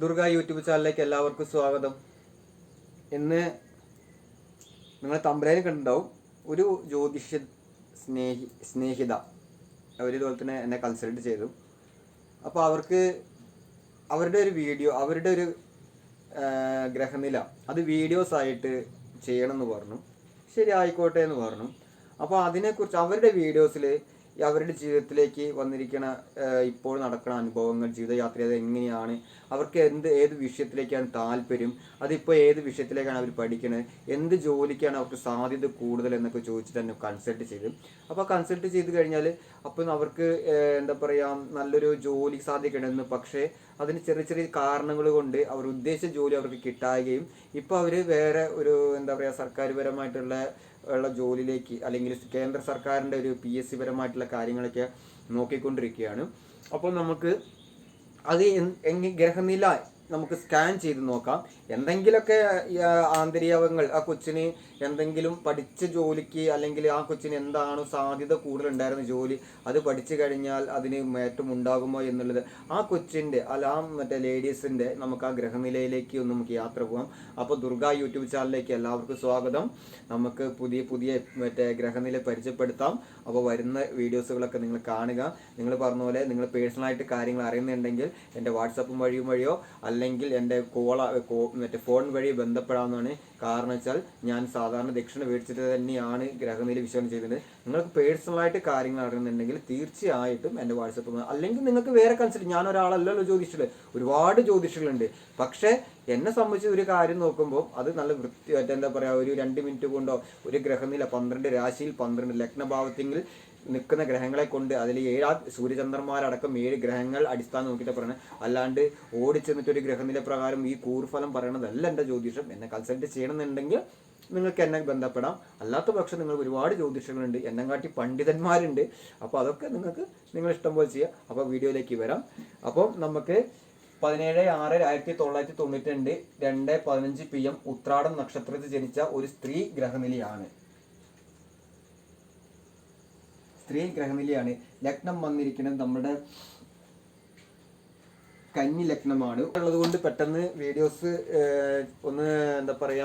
Durga YouTube ചാനലിലേക്ക് എല്ലാവർക്കും സ്വാഗതം. ഇന്ന് നിങ്ങൾ തമ്പുരാനെ കണ്ടിട്ടുണ്ടാവും. ഒരു ജ്യോതിഷ സ്നേഹി സ്നേഹിത. അവരിതുപോലെ തന്നെ എന്നെ കൺസൾട്ട് ചെയ്തു. അപ്പോൾ അവർക്ക് അവരുടെ ഒരു വീഡിയോ അവരുടെ ഒരു ഗ്രഹനില അത് വീഡിയോസ് ആയിട്ട് ചെയ്യണമെന്ന് പറഞ്ഞു. ശരി ആയിക്കോട്ടെ എന്ന് പറഞ്ഞു. അപ്പോൾ അതിനെക്കുറിച്ച് അവരുടെ വീഡിയോസിൽ അവരുടെ ജീവിതത്തിലേക്ക് വന്നിരിക്കുന്ന ഇപ്പോൾ നടക്കുന്ന അനുഭവങ്ങൾ ജീവിതയാത്ര അത് എങ്ങനെയാണ് അവർക്ക് എന്ത് ഏത് വിഷയത്തിലേക്കാണ് താല്പര്യം അതിപ്പോൾ ഏത് വിഷയത്തിലേക്കാണ് അവർ പഠിക്കുന്നത് എന്ത് ജോലിക്കാണ് അവർക്ക് സാധ്യത കൂടുതൽ എന്നൊക്കെ ചോദിച്ചിട്ട് തന്നെ കൺസൾട്ട് ചെയ്ത്. അപ്പോൾ കൺസൾട്ട് ചെയ്ത് കഴിഞ്ഞാൽ അപ്പം അവർക്ക് എന്താ പറയുക നല്ലൊരു ജോലി സാധ്യതയുണ്ടെന്ന് പക്ഷേ അതിന് ചെറിയ ചെറിയ കാരണങ്ങൾ കൊണ്ട് അവർ ഉദ്ദേശിച്ച ജോലി അവർക്ക് കിട്ടാകുകയും ഇപ്പോൾ അവർ വേറെ ഒരു എന്താ പറയുക സർക്കാർപരമായിട്ടുള്ള ഉള്ള ജോലിയിലേക്ക് അല്ലെങ്കിൽ കേന്ദ്ര സർക്കാരിന്റെ ഒരു പി എസ് സി പരമായിട്ടുള്ള കാര്യങ്ങളൊക്കെ നോക്കിക്കൊണ്ടിരിക്കുകയാണ്. അപ്പോൾ നമുക്ക് അത് എങ്ങനെ ഗ്രഹനില നമുക്ക് സ്കാൻ ചെയ്ത് നോക്കാം. എന്തെങ്കിലുമൊക്കെ ആന്തരികവങ്ങൾ ആ കൊച്ചിന് എന്തെങ്കിലും പഠിച്ച ജോലിക്ക് അല്ലെങ്കിൽ ആ കൊച്ചിന് എന്താണോ സാധ്യത കൂടുതലുണ്ടായിരുന്ന ജോലി അത് പഠിച്ചു കഴിഞ്ഞാൽ അതിന് മാറ്റം ഉണ്ടാകുമോ എന്നുള്ളത് ആ കൊച്ചിന്റെ അല്ല ആ മറ്റേ ലേഡീസിന്റെ നമുക്ക് ആ ഗ്രഹനിലയിലേക്ക് ഒന്ന് നമുക്ക് യാത്ര പോകാം. അപ്പോൾ ദുർഗ യൂട്യൂബ് ചാനലിലേക്ക് എല്ലാവർക്കും സ്വാഗതം. നമുക്ക് പുതിയ പുതിയ മറ്റേ ഗ്രഹനില പരിചയപ്പെടുത്താം. അപ്പോൾ വരുന്ന വീഡിയോസുകളൊക്കെ നിങ്ങൾ കാണുക. നിങ്ങൾ പറഞ്ഞ പോലെ നിങ്ങൾ പേഴ്സണലായിട്ട് കാര്യങ്ങൾ അറിയുന്നുണ്ടെങ്കിൽ എന്റെ വാട്സപ്പും വഴിയും വഴിയോ അല്ലെങ്കിൽ എന്റെ കോള മറ്റേ ഫോൺ വഴി ബന്ധപ്പെടാവുന്നതാണ്. കാരണം വെച്ചാൽ ഞാൻ സാധാരണ ദക്ഷിണ മേടിച്ചിട്ട് തന്നെയാണ് ഗ്രഹനില വിശകലനം ചെയ്യുന്നത്. നിങ്ങൾക്ക് പേഴ്സണലായിട്ട് കാര്യങ്ങൾ അറിയുന്നുണ്ടെങ്കിൽ തീർച്ചയായിട്ടും എന്റെ വാട്സപ്പ് അല്ലെങ്കിൽ നിങ്ങൾക്ക് വേറെ കൺസൾട്ട് ഞാൻ ഒരാളല്ലല്ലോ ജ്യോതിഷികൾ ഒരുപാട് ജ്യോതിഷികളുണ്ട്. പക്ഷേ എന്നെ സംബന്ധിച്ച് ഒരു കാര്യം നോക്കുമ്പോൾ അത് നല്ല വൃത്തി എന്താ പറയുക ഒരു രണ്ട് മിനിറ്റ് കൊണ്ടോ ഒരു ഗ്രഹനില പന്ത്രണ്ട് രാശിയിൽ പന്ത്രണ്ട് ലഗ്നഭാവത്തെങ്കിൽ നിൽക്കുന്ന ഗ്രഹങ്ങളെ കൊണ്ട് അതിൽ ഏഴാ സൂര്യചന്ദ്രന്മാരടക്കം ഏഴ് ഗ്രഹങ്ങൾ അടിസ്ഥാനം നോക്കിയിട്ട് പറയുന്നത് അല്ലാണ്ട് ഓടിച്ചെന്നിട്ട് ഒരു ഗ്രഹനില പ്രകാരം ഈ കൂർഫലം പറയണതല്ല എന്റെ ജ്യോതിഷം. എന്നെ കൺസൾട്ട് ചെയ്യണമെന്നുണ്ടെങ്കിൽ നിങ്ങൾക്ക് എന്നെ ബന്ധപ്പെടാം. അല്ലാത്ത പക്ഷം നിങ്ങൾ ഒരുപാട് ജ്യോതിഷങ്ങളുണ്ട്. എന്നെ കാട്ടി പണ്ഡിതന്മാരുണ്ട്. അപ്പോൾ അതൊക്കെ നിങ്ങൾക്ക് നിങ്ങൾ ഇഷ്ടം പോലെ ചെയ്യാം. അപ്പോൾ വീഡിയോയിലേക്ക് വരാം. അപ്പോൾ നമുക്ക് പതിനേഴ് ആറ് ആയിരത്തി തൊള്ളായിരത്തി തൊണ്ണൂറ്റി രണ്ട് രണ്ട് പതിനഞ്ച് പി എം ഉത്രാടം നക്ഷത്രത്തിൽ ജനിച്ച ഒരു സ്ത്രീ ഗ്രഹനിലയാണ്. സ്ത്രീ ഗ്രഹനിലയാണ് ലഗ്നം വന്നിരിക്കുന്നത്. നമ്മുടെ കന്നി ലഗ്നമാണ്. ഉള്ളത് കൊണ്ട് പെട്ടെന്ന് വീഡിയോസ് ഒന്ന് എന്താ പറയാ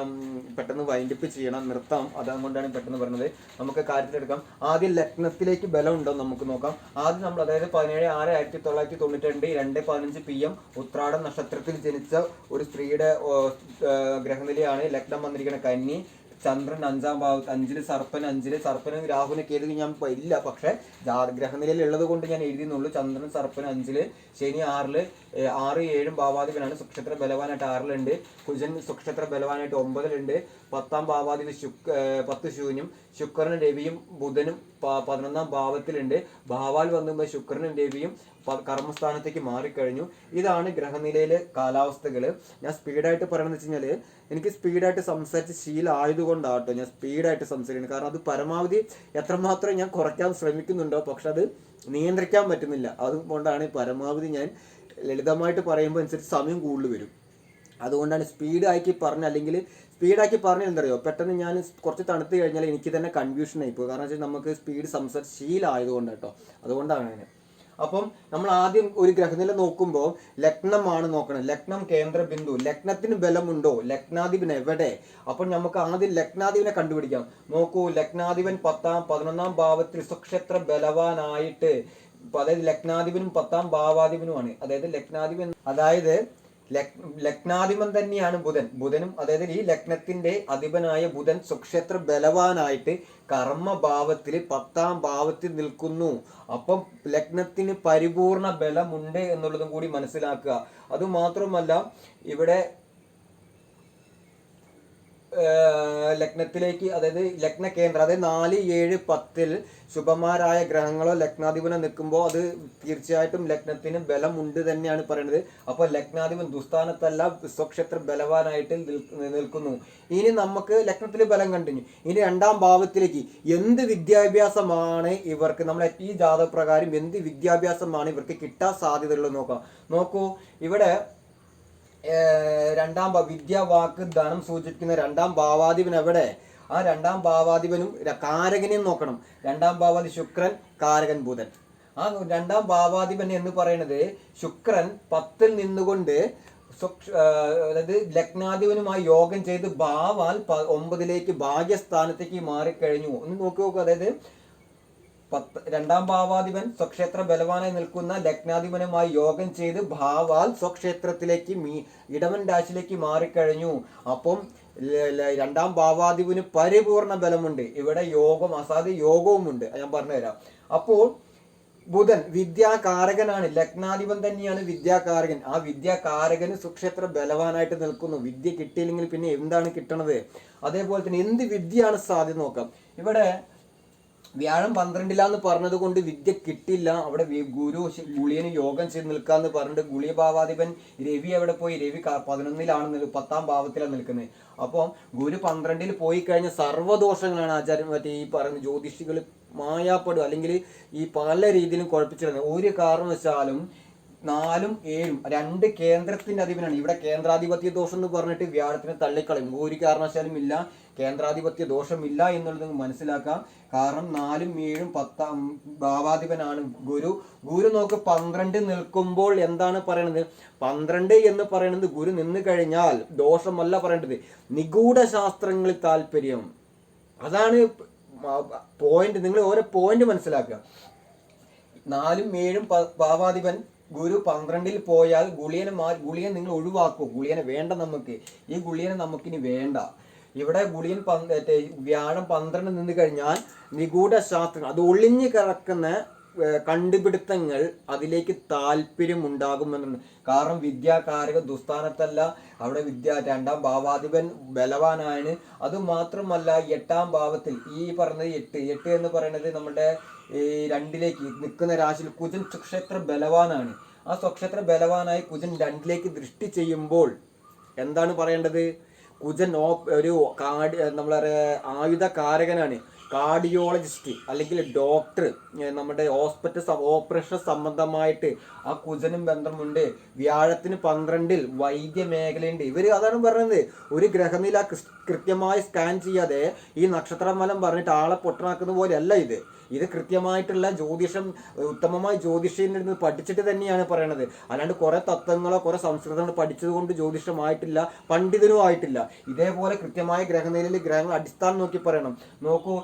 പെട്ടെന്ന് വൈൻഡപ്പ് ചെയ്യണം നിർത്താം. അതുകൊണ്ടാണ് പെട്ടെന്ന് പറഞ്ഞത്. നമുക്ക് കാര്യത്തിലെടുക്കാം ആദ്യം ലഗ്നത്തിലേക്ക് ബലം ഉണ്ടോ നമുക്ക് നോക്കാം. ആദ്യം നമ്മൾ അതായത് പതിനേഴ് ആറ് ആയിരത്തി തൊള്ളായിരത്തി തൊണ്ണൂറ്റി രണ്ട് രണ്ട് പതിനഞ്ച് പി എം ഉത്രാടം നക്ഷത്രത്തിൽ ജനിച്ച ഒരു സ്ത്രീയുടെ ഗ്രഹനിലയാണ് ലഗ്നം വന്നിരിക്കുന്ന കന്നി ചന്ദ്രൻ അഞ്ചാം ഭാവത്ത് അഞ്ചിൽ സർപ്പൻ അഞ്ചിൽ സർപ്പനും രാഹുവിനൊക്കെ എഴുതി ഞാൻ ഇല്ല. പക്ഷെ ഗ്രഹനിലയിൽ ഉള്ളത് കൊണ്ട് ഞാൻ എഴുതിയെന്നുള്ളൂ. ചന്ദ്രൻ സർപ്പൻ അഞ്ചിൽ ശനി ആറിൽ ആറ് ഏഴും ഭാവാധിപനാണ്. സുക്ഷേത്ര ബലവാനായിട്ട് ആറിലുണ്ട്. കുജൻ സുക്ഷേത്ര ബലവാനായിട്ട് ഒമ്പതിലുണ്ട്. പത്താം ഭാവാധിപ ശുക് പത്ത് ശൂന്യം. ശുക്രനും രവിയും ബുധനും പതിനൊന്നാം ഭാവത്തിലുണ്ട്. ഭാവാൽ വന്നുമ്പോൾ ശുക്രനും രവിയും കർമ്മസ്ഥാനത്തേക്ക് മാറിക്കഴിഞ്ഞു. ഇതാണ് ഗ്രഹനിലയിലെ കാലാവസ്ഥകൾ ഞാൻ സ്പീഡായിട്ട് പറയണമെന്ന് വെച്ച് കഴിഞ്ഞാൽ എനിക്ക് സ്പീഡായിട്ട് സംസാരിച്ച് ശീലമായതുകൊണ്ടാട്ടോ ഞാൻ സ്പീഡായിട്ട് സംസാരിക്കുന്നത്. കാരണം അത് പരമാവധി എത്രമാത്രം ഞാൻ കുറയ്ക്കാൻ ശ്രമിക്കുന്നുണ്ടോ പക്ഷെ അത് നിയന്ത്രിക്കാൻ പറ്റുന്നില്ല. അതുകൊണ്ടാണ് പരമാവധി ഞാൻ ലളിതമായിട്ട് പറയുമ്പോൾ അനുസരിച്ച് സമയം കൂടുതൽ വരും. അതുകൊണ്ടാണ് സ്പീഡ് ആക്കി പറഞ്ഞ അല്ലെങ്കിൽ സ്പീഡാക്കി പറഞ്ഞാൽ എന്തറിയോ പെട്ടെന്ന് ഞാൻ കുറച്ച് തണുത്ത് കഴിഞ്ഞാൽ എനിക്ക് തന്നെ കൺഫ്യൂഷൻ ആയിപ്പോയി കാരണം വെച്ചാൽ നമുക്ക് സ്പീഡ് സംസാരിച്ച് ശീലമായതുകൊണ്ട് കേട്ടോ. അതുകൊണ്ടാണ് അങ്ങനെ അപ്പം നമ്മൾ ആദ്യം ഒരു ഗ്രഹനില നോക്കുമ്പോൾ ലഗ്നമാണ് നോക്കണം. ലഗ്നം കേന്ദ്ര ബിന്ദു ലഗ്നത്തിന് ബലമുണ്ടോ? ലഗ്നാധിപൻ എവിടെ? അപ്പം നമുക്ക് ആദ്യം ലഗ്നാധിപനെ കണ്ടുപിടിക്കാം. നോക്കൂ ലഗ്നാധിപൻ പത്താം പതിനൊന്നാം ഭാവത്തിൽ സ്വക്ഷേത്ര ബലവാനായിട്ട് അതായത് ലഗ്നാധിപനും പത്താം ഭാവാധിപനുമാണ്. അതായത് ലഗ്നാധിപൻ അതായത് ലഗ്നാധിപൻ തന്നെയാണ് ബുധൻ. ബുധനും അതായത് ഈ ലഗ്നത്തിന്റെ അധിപനായ ബുധൻ സുക്ഷേത്ര ബലവാനായിട്ട് കർമ്മഭാവത്തിൽ പത്താം ഭാവത്തിൽ നിൽക്കുന്നു. അപ്പം ലഗ്നത്തിന് പരിപൂർണ ബലമുണ്ട് എന്നുള്ളതും കൂടി മനസ്സിലാക്കുക. അതുമാത്രമല്ല ഇവിടെ ലഗ്നത്തിലേക്ക് അതായത് ലഗ്ന കേന്ദ്രം അതായത് നാല് ഏഴ് പത്തിൽ ശുഭമാരായ ഗ്രഹങ്ങളോ ലഗ്നാധിപനോ നിൽക്കുമ്പോൾ അത് തീർച്ചയായിട്ടും ലഗ്നത്തിന് ബലം ഉണ്ട് തന്നെയാണ് പറയുന്നത്. അപ്പോൾ ലഗ്നാധിപൻ ദുസ്ഥാനത്തല്ല സ്വക്ഷേത്ര ബലവാനായിട്ട് നിൽക്കുന്നു. ഇനി നമുക്ക് ലഗ്നത്തിൽ ബലം കണ്ടിന്യൂ. ഇനി രണ്ടാം ഭാവത്തിലേക്ക് എന്ത് വിദ്യാഭ്യാസമാണ് ഇവർക്ക്? നമ്മളെ ഈ ജാതപ്രകാരം എന്ത് വിദ്യാഭ്യാസമാണ് ഇവർക്ക് കിട്ടാൻ സാധ്യതയുള്ളത് നോക്കാം. നോക്കൂ ഇവിടെ രണ്ടാം ഭാ- വിദ്യ വാക്ക് ധനം സൂചിപ്പിക്കുന്ന രണ്ടാം ഭാവാധിപൻ എവിടെ? ആ രണ്ടാം ഭാവാധിപനും കാരകനെയും നോക്കണം. രണ്ടാം ഭാവാധി ശുക്രൻ കാരകൻ ബുധൻ. ആ രണ്ടാം ഭാവാധിപൻ എന്ന് പറയുന്നത് ശുക്രൻ പത്തിൽ നിന്നുകൊണ്ട് അതായത് ലഗ്നാധിപനുമായി യോഗം ചെയ്ത് ഭാവാൽ ഒമ്പതിലേക്ക് ഭാഗ്യസ്ഥാനത്തേക്ക് മാറിക്കഴിഞ്ഞു. ഒന്ന് നോക്കി നോക്കുക അതായത് പത്ത് രണ്ടാം ഭാവാധിപൻ സ്വക്ഷേത്ര ബലവാനായി നിൽക്കുന്ന ലഗ്നാധിപനുമായി യോഗം ചെയ്ത് ഭാവാൽ സ്വക്ഷേത്രത്തിലേക്ക് മീ ഇടവൻ രാശിയിലേക്ക് മാറിക്കഴിഞ്ഞു. അപ്പം രണ്ടാം ഭാവാധിപന് പരിപൂർണ ബലമുണ്ട്. ഇവിടെ യോഗം അസാധ്യ യോഗവുമുണ്ട്. ഞാൻ പറഞ്ഞുതരാം. അപ്പോൾ ബുധൻ വിദ്യാകാരകനാണ്. ലഗ്നാധിപൻ തന്നെയാണ് വിദ്യാകാരകൻ. ആ വിദ്യാകാരകന് സുക്ഷേത്ര ബലവാനായിട്ട് നിൽക്കുന്നു. വിദ്യ കിട്ടിയില്ലെങ്കിൽ പിന്നെ എന്താണ് കിട്ടണത്? അതേപോലെ തന്നെ എന്ത് വിദ്യയാണ് സാധ്യത നോക്കാം. ഇവിടെ വ്യാഴം പന്ത്രണ്ടിലാന്ന് പറഞ്ഞത് കൊണ്ട് വിദ്യ കിട്ടില്ല. അവിടെ ഗുരു ഗുളിയന് യോഗം ചെയ്ത് നിൽക്കാന്ന് പറഞ്ഞിട്ട് ഗുളിയ ഭാവാധിപൻ രവി എവിടെ പോയി? രവി പതിനൊന്നിലാണ് പത്താം ഭാവത്തിലാണ് നിൽക്കുന്നത് അപ്പം ഗുരു പന്ത്രണ്ടിൽ പോയി കഴിഞ്ഞ സർവദോഷങ്ങളാണ് ആചാര്യൻ മറ്റേ ഈ പറയുന്ന ജ്യോതിഷികൾ മായാപ്പെടും അല്ലെങ്കിൽ ഈ പല രീതിയിലും കുഴപ്പിച്ചിരുന്നത് ഒരു കാരണവശാലും നാലും ഏഴും രണ്ട് കേന്ദ്രത്തിന്റെ അധിപനാണ്. ഇവിടെ കേന്ദ്രാധിപത്യ ദോഷം എന്ന് പറഞ്ഞിട്ട് വ്യാഴത്തിനെ തള്ളിക്കളയും. ഒരു കാരണവശാലും ഇല്ല. കേന്ദ്രാധിപത്യ ദോഷമില്ല എന്നുള്ളത് മനസ്സിലാക്കാം. കാരണം നാലും ഏഴും പത്താം ഭാവാധിപനാണ് ഗുരു. ഗുരു നോക്ക് പന്ത്രണ്ട് നിൽക്കുമ്പോൾ എന്താണ് പറയണത്? പന്ത്രണ്ട് എന്ന് പറയുന്നത് ഗുരു നിന്ന് കഴിഞ്ഞാൽ ദോഷമല്ല പറയേണ്ടത്. നിഗൂഢ ശാസ്ത്രങ്ങളിൽ താല്പര്യം. അതാണ് പോയിന്റ് നിങ്ങൾ ഓരോ പോയിന്റ് മനസ്സിലാക്കുക. നാലും ഏഴും ഭാവാധിപൻ ഗുരു പന്ത്രണ്ടിൽ പോയാൽ ഗുളിയനെ മാ ഗുളിയൻ നിങ്ങൾ ഒഴിവാക്കൂ. ഗുളിയനെ വേണ്ട നമുക്ക്. ഈ ഗുളിയനെ നമുക്കിനി വേണ്ട. ഇവിടെ ഗുളിയൻ പന്ത് വ്യാഴം പന്ത്രണ്ട് നിന്ന് കഴിഞ്ഞാൽ നിഗൂഢ ശാസ്ത്രങ്ങൾ അത് ഒളിഞ്ഞു കിടക്കുന്ന കണ്ടുപിടുത്തങ്ങൾ അതിലേക്ക് താല്പര്യം ഉണ്ടാകുമെന്നുണ്ട്. കാരണം വിദ്യാകാരക ദുസ്ഥാനത്തല്ല. അവിടെ വിദ്യ രണ്ടാം ഭാവാധിപൻ ബലവാനാണ് അത് മാത്രമല്ല എട്ടാം ഭാവത്തിൽ ഈ പറഞ്ഞത് എട്ട് എട്ട് എന്ന് പറയുന്നത് നമ്മുടെ ഈ രണ്ടിലേക്ക് നിൽക്കുന്ന രാശിയിൽ കുജൻ സുക്ഷേത്ര ബലവാനാണ്. ആ സ്വക്ഷേത്ര ബലവാനായി കുജൻ രണ്ടിലേക്ക് ദൃഷ്ടി ചെയ്യുമ്പോൾ എന്താണ് പറയേണ്ടത്? കുജൻ ഒരു കാർഡ് നമ്മളെ ആയുധകാരകനാണ്. കാർഡിയോളജിസ്റ്റ് അല്ലെങ്കിൽ ഡോക്ടർ നമ്മുടെ ഹോസ്പിറ്റൽ ഓപ്പറേഷൻ സംബന്ധമായിട്ട് ആ കുജനും ബന്ധമുണ്ട്. വ്യാഴത്തിന് പന്ത്രണ്ടിൽ വൈദ്യ മേഖലയുണ്ട് ഇവർ അതാണ് പറയുന്നത് ഒരു ഗ്രഹനില കൃത്യമായി സ്കാൻ ചെയ്യാതെ ഈ നക്ഷത്രഫലം പറഞ്ഞിട്ട് ആളെ പൊട്ടനാക്കുന്ന പോലെയല്ല ഇത്. ഇത് കൃത്യമായിട്ടുള്ള ജ്യോതിഷം ഉത്തമമായ ജ്യോതിഷയിൽ നിന്ന് പഠിച്ചിട്ട് തന്നെയാണ് പറയണത്. അല്ലാണ്ട് കുറെ തത്വങ്ങളോ കുറെ സംസ്കൃതങ്ങളോ പഠിച്ചതുകൊണ്ട് ജ്യോതിഷമായിട്ടില്ല പണ്ഡിതനും ആയിട്ടില്ല ഇതേപോലെ കൃത്യമായ ഗ്രഹനിലയിൽ ഗ്രഹങ്ങൾ അടിസ്ഥാനം നോക്കി പറയണം. നോക്കൂ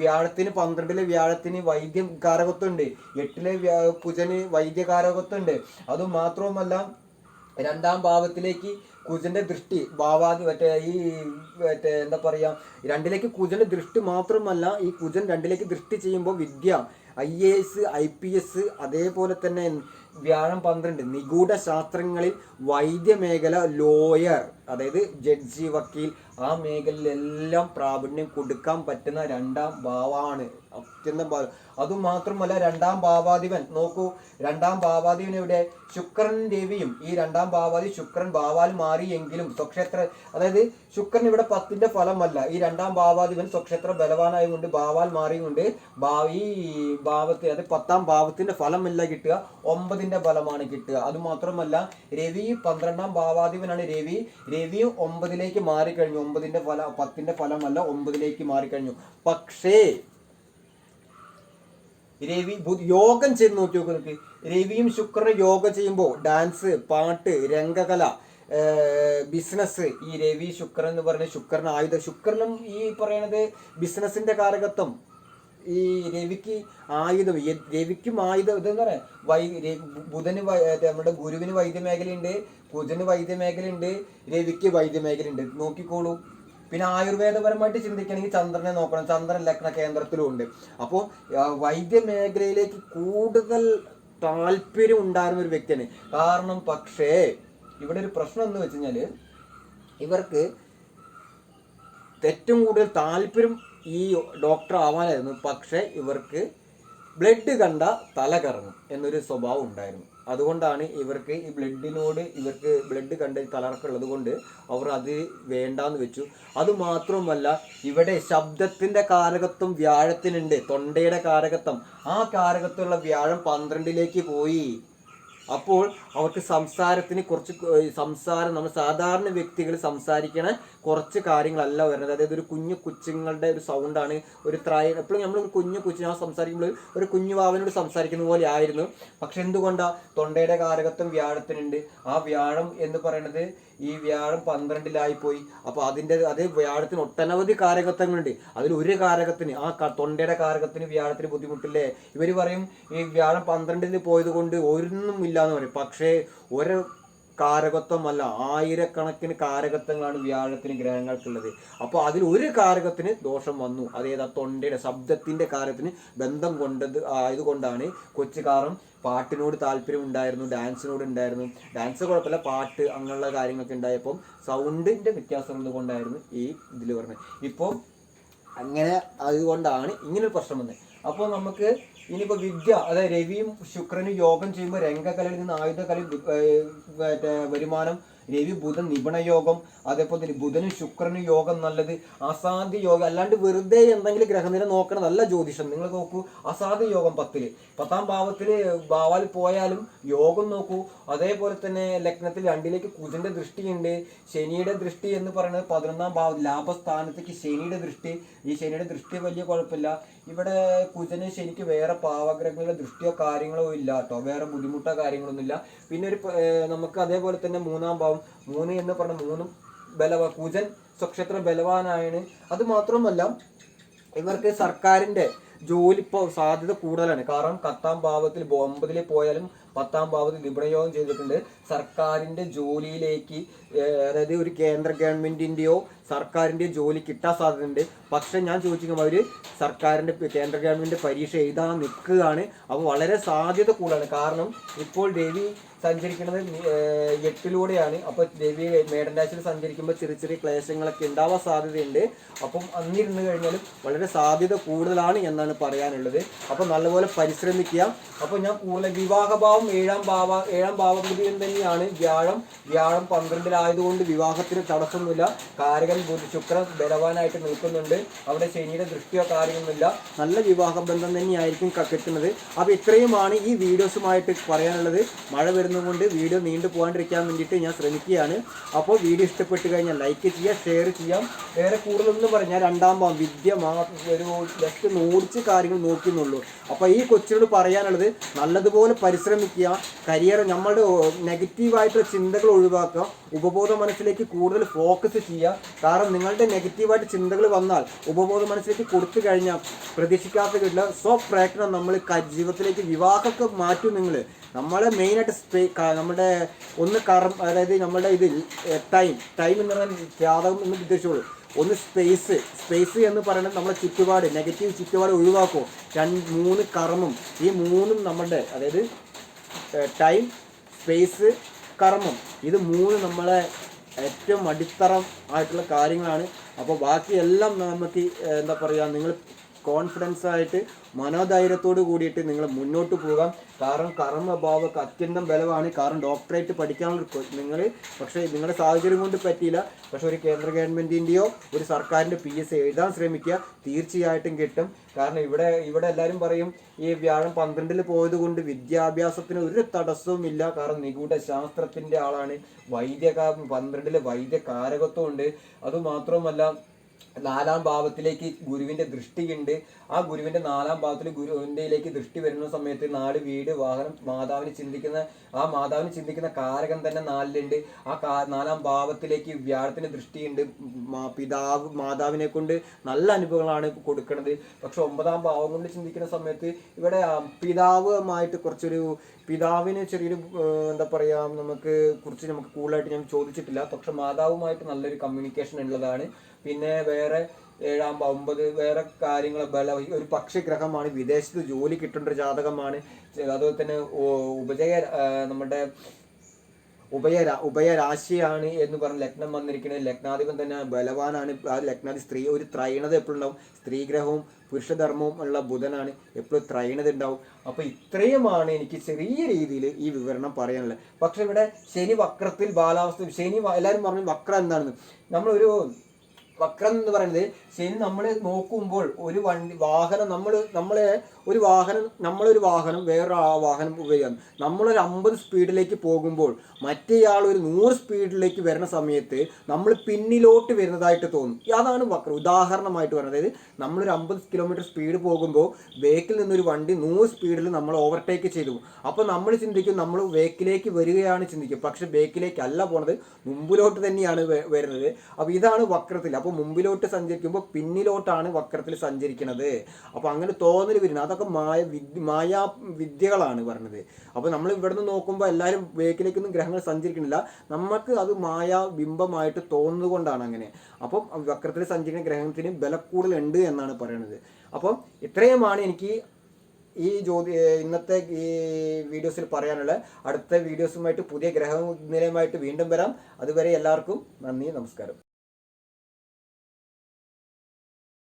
വ്യാഴത്തിന് പന്ത്രണ്ടിലെ വ്യാഴത്തിന് വൈദ്യ കാരകത്വമുണ്ട്. എട്ടിലെ കുജന് കുജന് വൈദ്യകാരകത്വമുണ്ട് അത് മാത്രവുമല്ല രണ്ടാം ഭാവത്തിലേക്ക് കുജന്റെ ദൃഷ്ടി ഭാവാദി മറ്റേ ഈ മറ്റേ എന്താ പറയാ രണ്ടിലേക്ക് കുജന്റെ ദൃഷ്ടി മാത്രമല്ല ഈ കുജൻ രണ്ടിലേക്ക് ദൃഷ്ടി ചെയ്യുമ്പോൾ വിദ്യ. I A S I P S അതേപോലെ തന്നെ വ്യാഴം പന്ത്രണ്ട് നിഗൂഢ ശാസ്ത്രങ്ങളിൽ വൈദ്യമേഖല ലോയർ അതായത് ജഡ്ജി വക്കീൽ ആ മേഖലയിലെല്ലാം പ്രാവീണ്യം കൊടുക്കാൻ പറ്റുന്ന രണ്ടാം ഭാവമാണ് അത്യന്തം അതുമാത്രമല്ല രണ്ടാം ഭാവാധിപൻ. നോക്കൂ രണ്ടാം ഭാവാധിപൻ ഇവിടെ ശുക്രൻ രവിയും. ഈ രണ്ടാം ഭാവാധി ശുക്രൻ ഭാവാൽ മാറിയെങ്കിലും സ്വക്ഷേത്ര അതായത് ശുക്രൻ ഇവിടെ പത്തിന്റെ ഫലമല്ല. ഈ രണ്ടാം ഭാവാധിപൻ സ്വക്ഷേത്ര ബലവാനായതുകൊണ്ട് ഭാവാൽ മാറിയുകൊണ്ട് ഭാവി ഭാവത്തെ അതായത് പത്താം ഭാവത്തിന്റെ ഫലമല്ല കിട്ടുക. ഒമ്പതിന്റെ ഫലമാണ് കിട്ടുക. അത് മാത്രമല്ല രവി പന്ത്രണ്ടാം ഭാവാധിപനാണ് രവി. രവിയും ഒമ്പതിലേക്ക് മാറിക്കഴിഞ്ഞു. ഒമ്പതിന്റെ ഫല പത്തിന്റെ ഫലമല്ല ഒമ്പതിലേക്ക് മാറിക്കഴിഞ്ഞു. പക്ഷേ രവി യോഗം ചെയ്ത് നോക്കി നോക്ക് രവിയും ശുക്രനും യോഗ ചെയ്യുമ്പോൾ ഡാൻസ് പാട്ട് രംഗകല ബിസിനസ് ഈ രവി ശുക്രൻ എന്ന് പറയുന്ന ശുക്രൻ ആയുധ. ശുക്രനും ഈ പറയണത് ബിസിനസിന്റെ കാരകത്വം ഈ രവിക്ക് ആയുധം. രവിക്കും ആയുധം ഇതെന്ന് പറയാ. വൈ ബുധന് നമ്മുടെ ഗുരുവിന് വൈദ്യമേഖലയുണ്ട് കുജന് വൈദ്യമേഖലയുണ്ട് രവിക്ക് വൈദ്യമേഖലയുണ്ട്. നോക്കിക്കോളൂ. പിന്നെ ആയുർവേദപരമായിട്ട് ചിന്തിക്കണമെങ്കിൽ ചന്ദ്രനെ നോക്കണം. ചന്ദ്രൻ ലഗ്ന കേന്ദ്രത്തിലും ഉണ്ട് അപ്പോൾ വൈദ്യ മേഖലയിലേക്ക് കൂടുതൽ താല്പര്യം ഉണ്ടായിരുന്ന ഒരു വ്യക്തിയാണ്. കാരണം പക്ഷേ ഇവിടെ ഒരു പ്രശ്നം എന്ന് വെച്ച് ഇവർക്ക് ഏറ്റവും കൂടുതൽ താല്പര്യം ഈ ഡോക്ടർ ആവാനായിരുന്നു. പക്ഷേ ഇവർക്ക് ബ്ലഡ് കണ്ട തല കറങ്ങും എന്നൊരു സ്വഭാവം ഉണ്ടായിരുന്നു. അതുകൊണ്ടാണ് ഇവർക്ക് ഈ ബ്ലഡിനോട് ഇവർക്ക് ബ്ലഡ് കണ്ട് തളർക്കുള്ളത് കൊണ്ട് അവർ അത് വേണ്ടാന്ന് വെച്ചു. അത് മാത്രമല്ല ഇവിടെ ശബ്ദത്തിന്റെ കാരകത്വം വ്യാഴത്തിനുണ്ട്. തൊണ്ടയുടെ കാരകത്വം. ആ കാരകത്വമുള്ള വ്യാഴം പന്ത്രണ്ടിലേക്ക് പോയി. അപ്പോൾ അവർക്ക് സംസാരത്തിന് കുറച്ച് സംസാരം നമ്മൾ സാധാരണ വ്യക്തികൾ സംസാരിക്കണ കുറച്ച് കാര്യങ്ങളല്ല വരുന്നത്. അതായത് ഒരു കുഞ്ഞു കൊച്ചുങ്ങളുടെ ഒരു സൗണ്ടാണ് ഒരു ത്രായ എപ്പോഴും നമ്മൾ ഒരു കുഞ്ഞു കൊച്ചിനെ സംസാരിക്കുമ്പോൾ ഒരു കുഞ്ഞു വാവനോട് സംസാരിക്കുന്ന പോലെ ആയിരുന്നു. പക്ഷെ എന്തുകൊണ്ടാണ് തൊണ്ടയുടെ കാരകത്വം വ്യാഴത്തിനുണ്ട്. ആ വ്യാഴം എന്ന് പറയുന്നത് ഈ വ്യാഴം പന്ത്രണ്ടിലായി പോയി അപ്പോൾ അതിന്റെ അത് വ്യാഴത്തിന് ഒട്ടനവധി കാരകത്വങ്ങളുണ്ട്. അതിൽ ഒരു കാരകത്തിന് ആ തൊണ്ടയുടെ കാരകത്തിന് വ്യാഴത്തിന് ബുദ്ധിമുട്ടില്ലേ? ഇവർ പറയും ഈ വ്യാഴം പന്ത്രണ്ടിൽ പോയത് കൊണ്ട് ഒരൊന്നും ഇല്ല എന്ന് പറയും. പക്ഷേ ഒരു കാരകത്വമല്ല ആയിരക്കണക്കിന് കാരകത്വങ്ങളാണ് വ്യാഴത്തിന് ഗ്രഹങ്ങൾക്കുള്ളത്. അപ്പോൾ അതിൽ ഒരു കാരകത്തിന് ദോഷം വന്നു. അതേതാ തൊണ്ടയുടെ ശബ്ദത്തിന്റെ കാര്യത്തിന് ബന്ധം കൊണ്ടത് ആയതുകൊണ്ടാണ് കൊച്ചുകാറും പാട്ടിനോട് താല്പര്യം ഉണ്ടായിരുന്നു ഡാൻസിനോട് ഉണ്ടായിരുന്നു. ഡാൻസ് കുഴപ്പമില്ല പാട്ട് അങ്ങനെയുള്ള കാര്യങ്ങളൊക്കെ ഉണ്ടായപ്പം സൗണ്ടിന്റെ വ്യത്യാസം കൊണ്ടായിരുന്നു ഈ ഇതിൽ പറഞ്ഞത് ഇപ്പോൾ അങ്ങനെ അതുകൊണ്ടാണ് ഇങ്ങനൊരു പ്രശ്നം വന്നത്. അപ്പോൾ നമുക്ക് ഇനിയിപ്പോൾ വിദ്യ അതായത് രവിയും ശുക്രനും യോഗം ചെയ്യുമ്പോൾ രംഗകലയിൽ നിന്ന് ആയുധകല മറ്റേ വരുമാനം രവി ബുധൻ നിപുണ യോഗം അതേപോലെ തന്നെ ബുധനും ശുക്രനും യോഗം നല്ലത് അസാധ്യ യോഗം അല്ലാണ്ട് വെറുതെ എന്തെങ്കിലും ഗ്രഹനില നോക്കണതല്ല ജ്യോതിഷം. നിങ്ങൾ നോക്കൂ അസാധ്യ യോഗം പത്തിൽ. പത്താം ഭാവത്തിൽ ഭാവാൽ പോയാലും യോഗം നോക്കൂ. അതേപോലെ തന്നെ ലഗ്നത്തിൽ രണ്ടിലേക്ക് കുജന്റെ ദൃഷ്ടിയുണ്ട്. ശനിയുടെ ദൃഷ്ടി എന്ന് പറയുന്നത് പതിനൊന്നാം ഭാവം ലാഭസ്ഥാനത്തേക്ക് ശനിയുടെ ദൃഷ്ടി. ഈ ശനിയുടെ ദൃഷ്ടി വലിയ കുഴപ്പമില്ല. ഇവിടെ കുജന് ശനിക്ക് വേറെ പാവഗ്രഹങ്ങളുടെ ദൃഷ്ടിയോ കാര്യങ്ങളോ ഇല്ല കേട്ടോ. വേറെ ബുദ്ധിമുട്ടോ കാര്യങ്ങളൊന്നുമില്ല പിന്നെ ഒരു നമുക്ക് അതേപോലെ തന്നെ മൂന്നാം ഭാവം മൂന്ന് എന്ന് പറഞ്ഞ മൂന്നും ബലവ കുജൻ സ്വക്ഷേത്ര ബലവാനായാണ്. അത് മാത്രമല്ല ഇവർക്ക് സർക്കാരിന്റെ ജോലി ഇപ്പോൾ സാധ്യത കൂടുതലാണ്. കാരണം പത്താം ഭാവത്തിൽ ഒമ്പതിൽ പോയാലും പത്താം ഭാവത്തിൽ നിപുണയോഗം ചെയ്തിട്ടുണ്ട്. സർക്കാരിന്റെ ജോലിയിലേക്ക് അതായത് ഒരു കേന്ദ്ര ഗവൺമെന്റിന്റെയോ സർക്കാരിന്റെ ജോലി കിട്ടാൻ സാധ്യതയുണ്ട്. പക്ഷെ ഞാൻ ചോദിച്ചിരിക്കും അവർ സർക്കാരിന്റെ കേന്ദ്ര ഗവൺമെന്റ് പരീക്ഷ എഴുതാൻ നിൽക്കുകയാണ്. അപ്പോൾ വളരെ സാധ്യത കൂടുതലാണ്. കാരണം ഇപ്പോൾ രവി സഞ്ചരിക്കുന്നത് എട്ടിലൂടെയാണ്. അപ്പോൾ രവി മേടൻ രാശിയിൽ സഞ്ചരിക്കുമ്പോൾ ചെറിയ ചെറിയ ക്ലേശങ്ങളൊക്കെ ഉണ്ടാവാൻ സാധ്യതയുണ്ട്. അപ്പം അന്നിരുന്ന് കഴിഞ്ഞാലും വളരെ സാധ്യത കൂടുതലാണ് എന്നാണ് പറയാനുള്ളത്. അപ്പോൾ നല്ലപോലെ പരിശ്രമിക്കുക. അപ്പോൾ ഞാൻ കൂടുതൽ വിവാഹഭാവം ഏഴാം ഭാവ ഏഴാം ഭാവപ്രതിയും തന്നെയാണ്. വ്യാഴം വ്യാഴം പന്ത്രണ്ടിലായതുകൊണ്ട് വിവാഹത്തിന് തടസ്സമൊന്നുമില്ല. കാരകൻ ശുക്രൻ ബലവാനായിട്ട് നിൽക്കുന്നുണ്ട്. അവിടെ ശനിയുടെ ദൃഷ്ടിയോ കാര്യമൊന്നുമില്ല. നല്ല വിവാഹ ബന്ധം തന്നെയായിരിക്കും കിട്ടുന്നത്. അപ്പോൾ ഇത്രയുമാണ് ഈ വീഡിയോസുമായിട്ട് പറയാനുള്ളത്. മഴ വരുന്നതുകൊണ്ട് വീഡിയോ നീണ്ടു പോകാണ്ടിരിക്കാൻ വേണ്ടിയിട്ട് ഞാൻ ശ്രമിക്കുകയാണ്. അപ്പോൾ വീഡിയോ ഇഷ്ടപ്പെട്ട് കഴിഞ്ഞാൽ ലൈക്ക് ചെയ്യുക ഷെയർ ചെയ്യാം. വേറെ കൂടുതലൊന്നും പറഞ്ഞാൽ രണ്ടാം ഭാവം വിദ്യ ഒരു ജസ്റ്റ് നോടിച്ച് കാര്യങ്ങൾ നോക്കുന്നുള്ളൂ അപ്പോൾ ഈ കൊച്ചിനോട് പറയാനുള്ളത് നല്ലതുപോലെ പരിശ്രമിക്കുക. കരിയർ നമ്മളുടെ നെഗറ്റീവായിട്ടുള്ള ചിന്തകൾ ഒഴിവാക്കുക ഉപബോധ മനസ്സിലേക്ക് കൂടുതൽ ഫോക്കസ് ചെയ്യുക. കാരണം നിങ്ങളുടെ നെഗറ്റീവായിട്ട് ചിന്തകൾ വന്നാൽ ഉപബോധ മനസ്സിലേക്ക് കൊടുത്തു കഴിഞ്ഞാൽ പ്രതീക്ഷിക്കാത്ത കിട്ടില്ല സോ പ്രയത്നം നമ്മൾ ജീവിതത്തിലേക്ക് വിവാഹമൊക്കെ മാറ്റും നിങ്ങൾ. നമ്മളെ മെയിനായിട്ട് സ്പേ നമ്മുടെ ഒന്ന് കറം അതായത് നമ്മുടെ ഇതിൽ ടൈം ടൈം എന്ന് പറഞ്ഞാൽ ജാതകം എന്ന് ഉദ്ദേശിച്ചോളൂ ഒന്ന് സ്പേസ് സ്പേസ് എന്ന് പറയുന്നത് നമ്മുടെ ചുറ്റുപാട് നെഗറ്റീവ് ചുറ്റുപാട് ഒഴിവാക്കും. രണ്ട് മൂന്ന് കർമ്മം. ഈ മൂന്നും നമ്മുടെ അതായത് ടൈം സ്പേസ് കർമ്മം. ഇത് മൂന്ന് നമ്മളെ ഏറ്റവും അടിത്തറ ആയിട്ടുള്ള കാര്യങ്ങളാണ്. അപ്പോൾ ബാക്കിയെല്ലാം നമുക്ക് എന്താ പറയുക നിങ്ങൾ കോൺഫിഡൻസ് ആയിട്ട് മനോധൈര്യത്തോട് കൂടിയിട്ട് നിങ്ങൾ മുന്നോട്ട് പോകാം കാരണം കർമ്മഭാവക്ക് അത്യന്തം ബലമാണ്. കാരണം ഡോക്ടറേറ്റ് പഠിക്കാനുള്ള നിങ്ങൾ പക്ഷേ നിങ്ങളുടെ സാഹചര്യം കൊണ്ട് പറ്റിയില്ല. പക്ഷേ ഒരു കേന്ദ്ര ഗവൺമെന്റിന്റെയോ ഒരു സർക്കാരിന്റെ പി എസ് എഴുതാൻ ശ്രമിക്കുക. തീർച്ചയായിട്ടും കിട്ടും. കാരണം ഇവിടെ ഇവിടെ എല്ലാവരും പറയും ഈ വ്യാഴം പന്ത്രണ്ടിൽ പോയത് കൊണ്ട് വിദ്യാഭ്യാസത്തിന് ഒരു തടസ്സവും ഇല്ല. കാരണം നിഗൂഢ ശാസ്ത്രത്തിന്റെ ആളാണ്. വൈദ്യകാ പന്ത്രണ്ടിലെ വൈദ്യകാരകത്വം ഉണ്ട്. അതുമാത്രമല്ല നാലാം ഭാവത്തിലേക്ക് ഗുരുവിന്റെ ദൃഷ്ടിയുണ്ട്. ആ ഗുരുവിന്റെ നാലാം ഭാവത്തിൽ ഗുരുവിന്റെയിലേക്ക് ദൃഷ്ടി വരുന്ന സമയത്ത് നാട് വീട് വാഹനം മാതാവിന് ചിന്തിക്കുന്ന ആ മാതാവിന് ചിന്തിക്കുന്ന കാരകം തന്നെ നാലിലുണ്ട്. ആ കാ നാലാം ഭാവത്തിലേക്ക് വ്യാഴത്തിന്റെ ദൃഷ്ടിയുണ്ട്. പിതാവ് മാതാവിനെ കൊണ്ട് നല്ല അനുഭവങ്ങളാണ് കൊടുക്കുന്നത്. പക്ഷെ ഒമ്പതാം ഭാവം കൊണ്ട് ചിന്തിക്കുന്ന സമയത്ത് ഇവിടെ പിതാവുമായിട്ട് കുറച്ചൊരു പിതാവിന് ചെറിയൊരു എന്താ പറയുക നമുക്ക് കുറിച്ച് നമുക്ക് കൂടുതലായിട്ട് ഞാൻ ചോദിച്ചിട്ടില്ല. പക്ഷെ മാതാവുമായിട്ട് നല്ലൊരു കമ്മ്യൂണിക്കേഷൻ ഉള്ളതാണ്. പിന്നെ വേറെ ഏഴാം ഒമ്പത് വേറെ കാര്യങ്ങൾ ബല ഒരു പക്ഷിഗ്രഹമാണ് വിദേശത്ത് ജോലി കിട്ടേണ്ട ഒരു ജാതകമാണ്. അതുപോലെ തന്നെ ഉപജയ നമ്മുടെ ഉഭയ ഉഭയരാശിയാണ് എന്ന് പറഞ്ഞ് ലഗ്നം വന്നിരിക്കുന്നത്. ലഗ്നാധിപൻ തന്നെ ബലവാനാണ്. ആ ലഗ്നാധി സ്ത്രീ ഒരു ത്രൈണത എപ്പോഴും ഉണ്ടാവും. സ്ത്രീഗ്രഹവും പുരുഷധർമ്മവും ഉള്ള ബുധനാണ് എപ്പോഴും ത്രൈണത ഉണ്ടാവും. അപ്പോൾ ഇത്രയുമാണ് എനിക്ക് ചെറിയ രീതിയിൽ ഈ വിവരണം പറയാനുള്ളത്. പക്ഷെ ഇവിടെ ശനി വക്രത്തിൽ ബാലാവസ്ഥ ശനി എല്ലാവരും പറഞ്ഞു വക്രം എന്താണെന്ന്. നമ്മളൊരു വക്രം എന്ന് പറയുന്നത് ശരി നമ്മൾ നോക്കുമ്പോൾ ഒരു വണ്ടി വാഹനം നമ്മൾ നമ്മളെ ഒരു വാഹനം നമ്മളൊരു വാഹനം വേറൊരു വാഹനം ഉപയോഗിക്കാം നമ്മളൊരു അമ്പത് സ്പീഡിലേക്ക് പോകുമ്പോൾ മറ്റേയാൾ ഒരു നൂറ് സ്പീഡിലേക്ക് വരുന്ന സമയത്ത് നമ്മൾ പിന്നിലോട്ട് വരുന്നതായിട്ട് തോന്നും. അതാണ് വക്രം. ഉദാഹരണമായിട്ട് പറയുന്നത് അതായത് നമ്മളൊരു അമ്പത് കിലോമീറ്റർ സ്പീഡ് പോകുമ്പോൾ ബേക്കിൽ നിന്നൊരു വണ്ടി നൂറ് സ്പീഡിൽ നമ്മൾ ഓവർടേക്ക് ചെയ്തു. അപ്പോൾ നമ്മൾ ചിന്തിക്കും നമ്മൾ ബേക്കിലേക്ക് വരികയാണ് ചിന്തിക്കും പക്ഷെ ബേക്കിലേക്കല്ല പോണത്. മുമ്പിലോട്ട് തന്നെയാണ് വരുന്നത്. അപ്പോൾ ഇതാണ് വക്രത്തിൽ. അപ്പോൾ മുമ്പിലോട്ട് സഞ്ചരിക്കുമ്പോൾ പിന്നിലോട്ടാണ് വക്രത്തിൽ സഞ്ചരിക്കുന്നത് അപ്പോൾ അങ്ങനെ തോന്നൽ വരുന്നത്. അതൊക്കെ മായ വിദ്യ മായാ വിദ്യകളാണ് പറഞ്ഞത്. അപ്പോൾ നമ്മൾ ഇവിടെ നിന്ന് നോക്കുമ്പോൾ എല്ലാവരും ബേക്കിലേക്കൊന്നും ഗ്രഹങ്ങൾ സഞ്ചരിക്കുന്നില്ല. നമുക്ക് അത് മായാ ബിംബമായിട്ട് തോന്നുന്നതുകൊണ്ടാണ് അങ്ങനെ. അപ്പം വക്രത്തിൽ സഞ്ചരിക്കുന്ന ഗ്രഹത്തിന് ബലക്കൂടുതലുണ്ട് എന്നാണ് പറയുന്നത് അപ്പം ഇത്രയുമാണ് എനിക്ക് ഈ ജ്യോതി ഇന്നത്തെ ഈ വീഡിയോസിൽ പറയാനുള്ള. അടുത്ത വീഡിയോസുമായിട്ട് പുതിയ ഗ്രഹനിലയമായിട്ട് വീണ്ടും വരാം. അതുവരെ എല്ലാവർക്കും നന്ദി നമസ്കാരം.